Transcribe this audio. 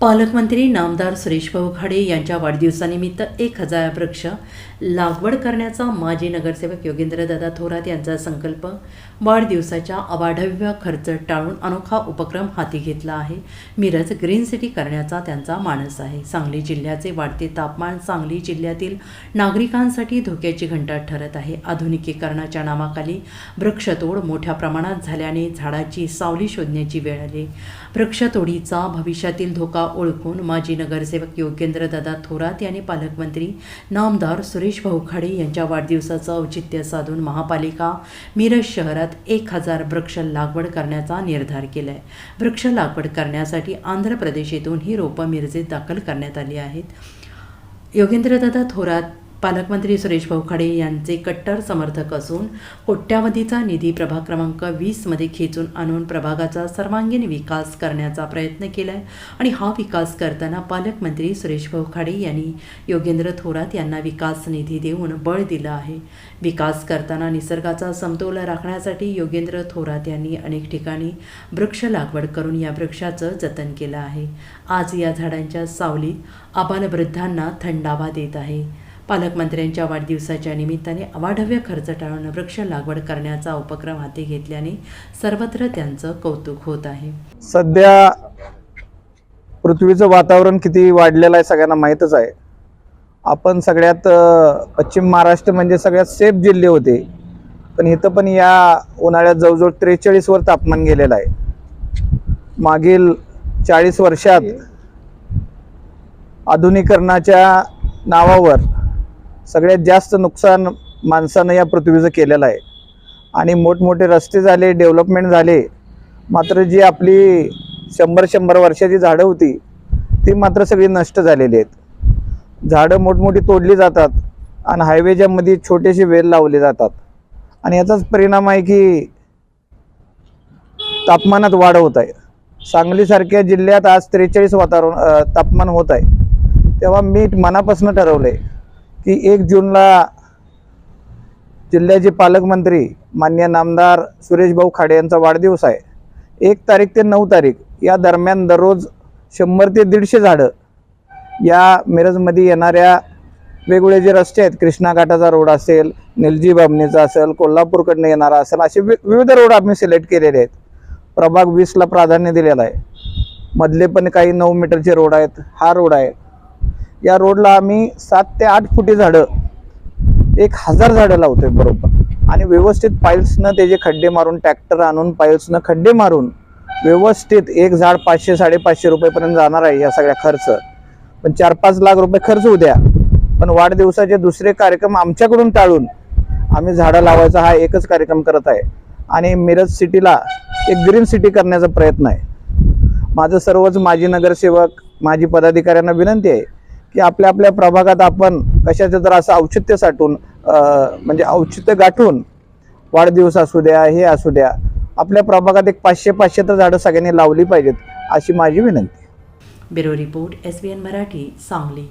पालकमंत्री नामदार सुरेश भाऊ खाडे यांच्या वाढदिवसानिमित्त एक हजार वृक्ष लागवड करण्याचा माजी नगरसेवक योगेंद्रदादा थोरात यांचा संकल्प. वाढदिवसाच्या अवाढव्य खर्च टाळून अनोखा उपक्रम हाती घेतला आहे. मिरज ग्रीन सिटी करण्याचा त्यांचा मानस आहे. सांगली जिल्ह्याचे वाढते तापमान सांगली जिल्ह्यातील नागरिकांसाठी धोक्याची घंटा ठरत आहे. आधुनिकीकरणाच्या नावाखाली वृक्षतोड मोठ्या प्रमाणात झाल्याने झाडाची सावली शोधण्याची वेळ आली. वृक्षतोडीचा भविष्यातील धोका ओळखून माजी नगरसेवक योगेंद्रदादा थोरात यांनी पालकमंत्री नामदार सुरेश भाऊ खाडे यांच्या वाढदिवसाचं औचित्य साधून महापालिका मिरज शहरात एक हजार वृक्ष लागवड करण्याचा निर्धार केला आहे वृक्ष लागवड करण्यासाठी आंध्र प्रदेशातून ही रोपं मिरजेत दाखल करण्यात आली आहेत. योगेंद्रदादा थोरात पालकमंत्री सुरेश भाऊ खाडे यांचे कट्टर समर्थक असून कोट्यावधीचा निधी प्रभाग क्रमांक वीसमध्ये खेचून आणून प्रभागाचा सर्वांगीण विकास करण्याचा प्रयत्न केला आहे आणि हा विकास करताना पालकमंत्री सुरेश भाऊ खाडे यांनी योगेंद्र थोरात यांना विकास निधी देऊन बळ दिलं आहे. विकास करताना निसर्गाचा समतोल राखण्यासाठी योगेंद्र थोरात यांनी अनेक ठिकाणी वृक्ष लागवड करून या वृक्षाचं जतन केलं आहे. आज या झाडांच्या सावलीत आबालवृद्धांना थंडावा देत आहे. पालकमंत्र्यांच्या वाढदिवसाच्या निमित्ताने अवाढव्य खर्च टाळून वृक्ष लागवड करण्याचा उपक्रम हाती घेतल्याने सर्वत्र त्यांचं कौतुक होत आहे. सध्या पृथ्वीचं वातावरण किती वाढलेलं आहे सगळ्यांना माहीतच आहे. आपण सगळ्यात पश्चिम महाराष्ट्र म्हणजे सगळ्यात सेफ जिल्हे होते. पण इथं पण या उन्हाळ्यात जवळजवळ त्रेचाळीसवर तापमान गेलेलं आहे. मागील चाळीस वर्षात आधुनिकरणाच्या नावावर सगळ्यात जास्त नुकसान माणसानं या पृथ्वीचं केलेलं आहे. आणि मोठमोठे रस्ते झाले डेव्हलपमेंट झाले मात्र जी आपली शंभर शंभर वर्षाची झाडं होती ती मात्र सगळी नष्ट झालेली आहेत. झाडं मोठमोठी तोडली जातात आणि हायवेच्यामध्ये छोटेसे वेल लावले जातात. आणि याचाच परिणाम आहे की तापमानात वाढ होत आहे. सांगलीसारख्या जिल्ह्यात आज त्रेचाळीस वातावरण तापमान होत आहे. तेव्हा मी मनापासून ठरवलं आहे की एक जूनला जिल्ह्याचे पालकमंत्री मान्य नामदार सुरेश भाऊ खाडे यांचा वाढदिवस आहे. एक तारीख ते नऊ तारीख या दरम्यान दररोज शंभर ते दीडशे झाडं या मिरजमध्ये येणाऱ्या वेगवेगळे जे रस्ते आहेत कृष्णा घाटाचा रोड असेल निलजी बाबणीचा असेल कोल्हापूरकडनं येणारा असेल असे वि- विविध रोड आम्ही सिलेक्ट केलेले आहेत. प्रभाग वीसला प्राधान्य दिलेलं आहे. मधले पण काही नऊ मीटरचे रोड आहेत हा रोड आहे. या रोडला आम्ही सात ते आठ फुटी झाडं एक हजार झाडं लावतोय बरोबर. आणि व्यवस्थित पाईल्सनं त्याचे खड्डे मारून ट्रॅक्टर आणून पाईल्सनं खड्डे मारून व्यवस्थित एक झाड पाचशे साडेपाचशे रुपयेपर्यंत जाणार आहे या सगळ्या खर्च. पण चार पाच लाख रुपये खर्च उद्या पण वाढदिवसाचे दुसरे कार्यक्रम आमच्याकडून टाळून आम्ही झाडं लावायचा हा एकच कार्यक्रम करत आहे. आणि मिरज सिटीला एक ग्रीन सिटी करण्याचा प्रयत्न आहे. माझं सर्वच माजी नगरसेवक माजी पदाधिकाऱ्यांना विनंती आहे की आपल्या आपल्या प्रभागात आपण कशाचं जर असं औचित्य साठून म्हणजे औचित्य गाठून वाढदिवस असू द्या हे असू द्या आपल्या प्रभागात एक पाचशे पाचशे तर झाडं सगळ्यांनी लावली पाहिजेत अशी माझी विनंती bureau report S B N Marathi Sangli.